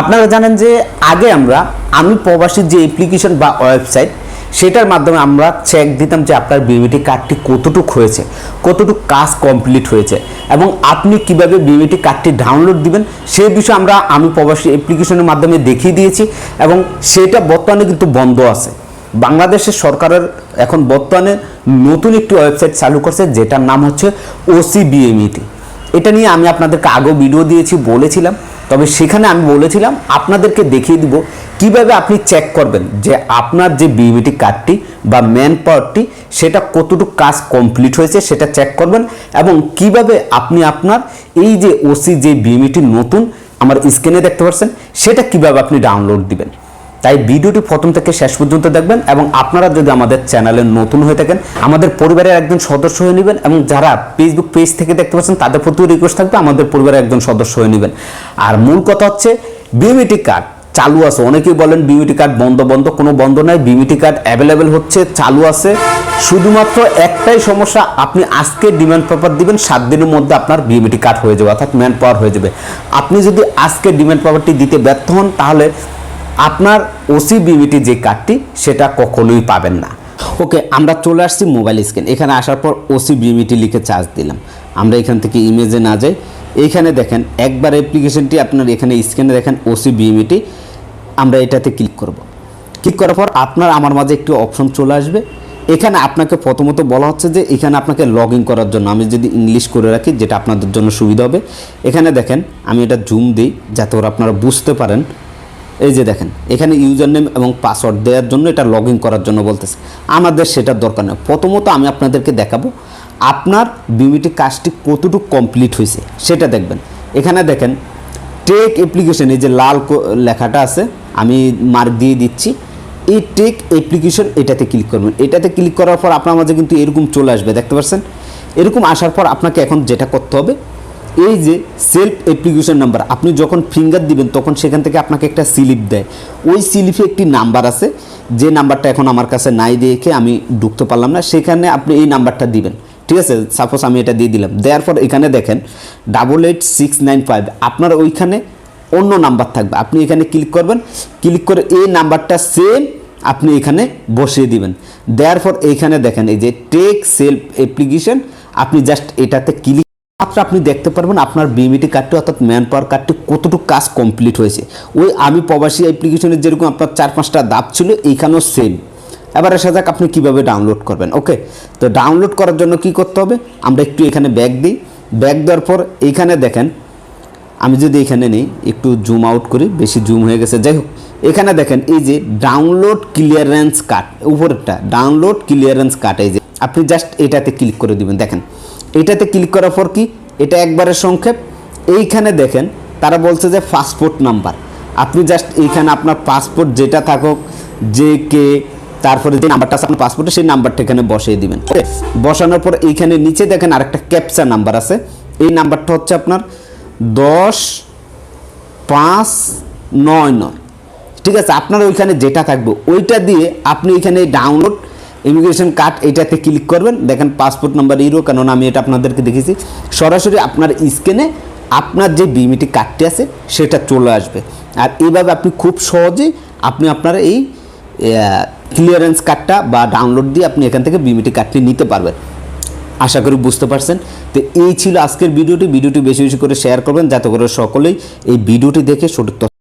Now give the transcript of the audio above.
আপনারা জানেন যে আগে আমরা, আমি প্রবাসীর যে অ্যাপ্লিকেশন বা ওয়েবসাইট সেটার মাধ্যমে আমরা চেক দিতাম যে আপনার বিবিটি কার্ডটি কতটুক হয়েছে, কতটুক কাজ কমপ্লিট হয়েছে এবং আপনি কীভাবে বিবিটি কার্ডটি ডাউনলোড দিবেন সেই বিষয়ে আমরা, আমি প্রবাসী অ্যাপ্লিকেশনের মাধ্যমে দেখিয়ে দিয়েছি এবং সেটা বর্তমানে কিন্তু বন্ধ আছে। বাংলাদেশের সরকারের এখন বর্তমানে নতুন একটি ওয়েবসাইট চালু করছে, যেটার নাম হচ্ছে ওসিবিএমইটি এটা নিয়ে আমি আপনাদেরকে আগেও ভিডিও দিয়েছি, বলেছিলাম। তবে সেখানে আমি বলেছিলাম, আপনাদেরকে দেখিয়ে দিব কীভাবে আপনি চেক করবেন যে আপনার যে বিএমইটি কার্ডটি বা ম্যান পাওয়ারটি সেটা কতটুকু কাজ কমপ্লিট হয়েছে সেটা চেক করবেন এবং কীভাবে আপনি আপনার এই যে ওসি যে বিএমইটি নতুন, আমার স্ক্রিনে দেখতে পাচ্ছেন, সেটা কীভাবে আপনি ডাউনলোড দিবেন। তাই ভিডিওটি প্রথম থেকে শেষ পর্যন্ত দেখবেন এবং আপনারা যদি আমাদের চ্যানেলে নতুন হয়ে থাকেন, আমাদের পরিবারের একজন সদস্য হয়ে নেবেন এবং যারা ফেসবুক পেজ থেকে দেখতে পাচ্ছেন, তাদের প্রতিও রিকোয়েস্ট থাকবে, আমাদের পরিবারের একজন সদস্য হয়ে নেবেন। আর মূল কথা হচ্ছে বিএমইটি কার্ড চালু আছে। অনেকেই বলেন বিমিটি কার্ড বন্ধ বন্ধ, কোনো বন্ধ নাই। বিমিটি কার্ড অ্যাভেলেবেল হচ্ছে, চালু আছে। শুধুমাত্র একটাই সমস্যা, আপনি আজকে ডিমান্ড পেপার দিবেন, সাত দিনের মধ্যে আপনার বিমিটি কার্ড হয়ে যাবে, অর্থাৎ ম্যান পাওয়ার হয়ে যাবে। আপনি যদি আজকে ডিমান্ড পেপারটি দিতে ব্যর্থ হন, তাহলে আপনার ওসি বিমিটি যে কার্ডটি সেটা কখনোই পাবেন না। ওকে, আমরা চলে আসছি মোবাইল স্ক্রিন এখানে আসার পর ওসি বিমিটি লিখে চার্জ দিলাম। আমরা এখান থেকে ইমেজে না যাই। এইখানে দেখেন, একবার অ্যাপ্লিকেশনটি আপনার এখানে স্ক্রিনে দেখেন ওসি বিমিটি আমরা এটাতে ক্লিক করব। ক্লিক করার পর আপনার, আমার মাঝে একটি অপশন চলে আসবে। এখানে আপনাকে প্রথমত বলা হচ্ছে যে, এখানে আপনাকে লগ করার জন্য, আমি যদি ইংলিশ করে রাখি, যেটা আপনাদের জন্য সুবিধা হবে। এখানে দেখেন, আমি এটা জুম দিই, যাতে ওরা আপনারা বুঝতে পারেন এই যে দেখেন, এখানে ইউজার নেম এবং পাসওয়ার্ড দেওয়ার জন্য এটা লগ করার জন্য বলতেছে। আমাদের সেটার দরকার নেই। প্রথমত আমি আপনাদেরকে দেখাবো, আপনার বিমিটি কাজটি কতটুকু কমপ্লিট হয়েছে, সেটা দেখবেন। এখানে দেখেন টেক অ্যাপ্লিকেশন এই যে লাল লেখাটা আছে, আমি মার্ক দিয়ে দিচ্ছি। এই টেক অ্যাপ্লিকেশন এটাতে ক্লিক করবেন। এটাতে ক্লিক করার পর আপনার মাঝে কিন্তু এরকম চলে আসবে, দেখতে পাচ্ছেন? এরকম আসার পর আপনাকে এখন যেটা করতে হবে এই যে সেলফ অ্যাপ্লিকেশন নাম্বার আপনি যখন ফিঙ্গার দিবেন, তখন সেখান থেকে আপনাকে একটা স্লিপ দেয়। ওই স্লিপে একটি নাম্বার আছে, যে নাম্বারটা এখন আমার কাছে নাই দেখে আমি ঢুকতে পারলাম না, সেখানে আপনি এই নাম্বারটা দিবেন। ঠিক আছে? সাপোজ আমি এটা দিয়ে দিলাম। দেওয়ার পর এখানে দেখেন double eight six nine five আপনার ওইখানে অন্য নাম্বার থাকবে। আপনি এখানে ক্লিক করবেন ক্লিক করে এই নাম্বারটা সেম আপনি এখানে বসিয়ে দিবেন। দেওয়ার পর এইখানে দেখেন, এই যে টেক সেলফ অ্যাপ্লিকেশন আপনি জাস্ট এটাতে ক্লিক মাত্র আপনি দেখতে পারবেন আপনার বিমিটি কার্ডটি অর্থাৎ ম্যান পাওয়ার কার্ডটি কতটুকু কাজ কমপ্লিট হয়েছে। ওই আমি প্রবাসী অ্যাপ্লিকেশনের যেরকম আপনার চার পাঁচটা দাপ ছিল, এইখানেও সেম এবার আসা যাক আপনি কীভাবে ডাউনলোড করবেন ওকে তো ডাউনলোড করার জন্য কি করতে হবে? আমরা একটু এখানে ব্যাগ দিই। ব্যাগ দেওয়ার পর এইখানে দেখেন, আমি যদি এখানে নেই, একটু জুম আউট করি, বেশি জুম হয়ে গেছে। যাই হোক, এখানে দেখেন, এই যে ডাউনলোড ক্লিয়ারেন্স কার্ড উপরেরটা ডাউনলোড ক্লিয়ারেন্স কার্ড এই যে। আপনি জাস্ট এটাতে ক্লিক করে দিবেন, দেখেন। এটাতে ক্লিক করার পর কি? এটা একবারের সংক্ষেপ। এইখানে দেখেন, তারা বলছে যে পাসপোর্ট নাম্বার আপনি জাস্ট এইখানে আপনার পাসপোর্ট যেটা থাকুক, যে কে, তারপরে যে নাম্বারটা আছে, আপনার পাসপোর্টে সেই নাম্বারটা এখানে বসিয়ে দিবেন? বসানোর পর এইখানে নিচে দেখেন আরেকটা ক্যাপচা নাম্বার আছে। এই নাম্বারটা হচ্ছে আপনার দশ পাঁচ নয় নয়। ঠিক আছে? আপনার ওইখানে যেটা থাকবে, ওইটা দিয়ে আপনি এখানে ডাউনলোড ইমিগ্রেশন কার্ড এটাতে ক্লিক করবেন। দেখেন পাসপোর্ট নাম্বার ইরো কেননা আমি এটা আপনাদেরকে দেখেছি সরাসরি আপনার স্ক্রিনে আপনার যে বিমিটি কার্ডটি আছে, সেটা চলে আসবে। আর এইভাবে আপনি খুব সহজেই আপনি আপনার এই ক্লিয়ারেন্স কার্ডটা বা ডাউনলোড দিয়ে আপনি এখান থেকে বিমিটি কার্ডটি নিতে পারবেন। আশা করি বুঝতে পারছেন। তো এই ছিল আজকের ভিডিওটি। ভিডিওটি বেশি বেশি করে শেয়ার করবেন, যাতে করে সকলেই এই ভিডিওটি দেখে সঠিক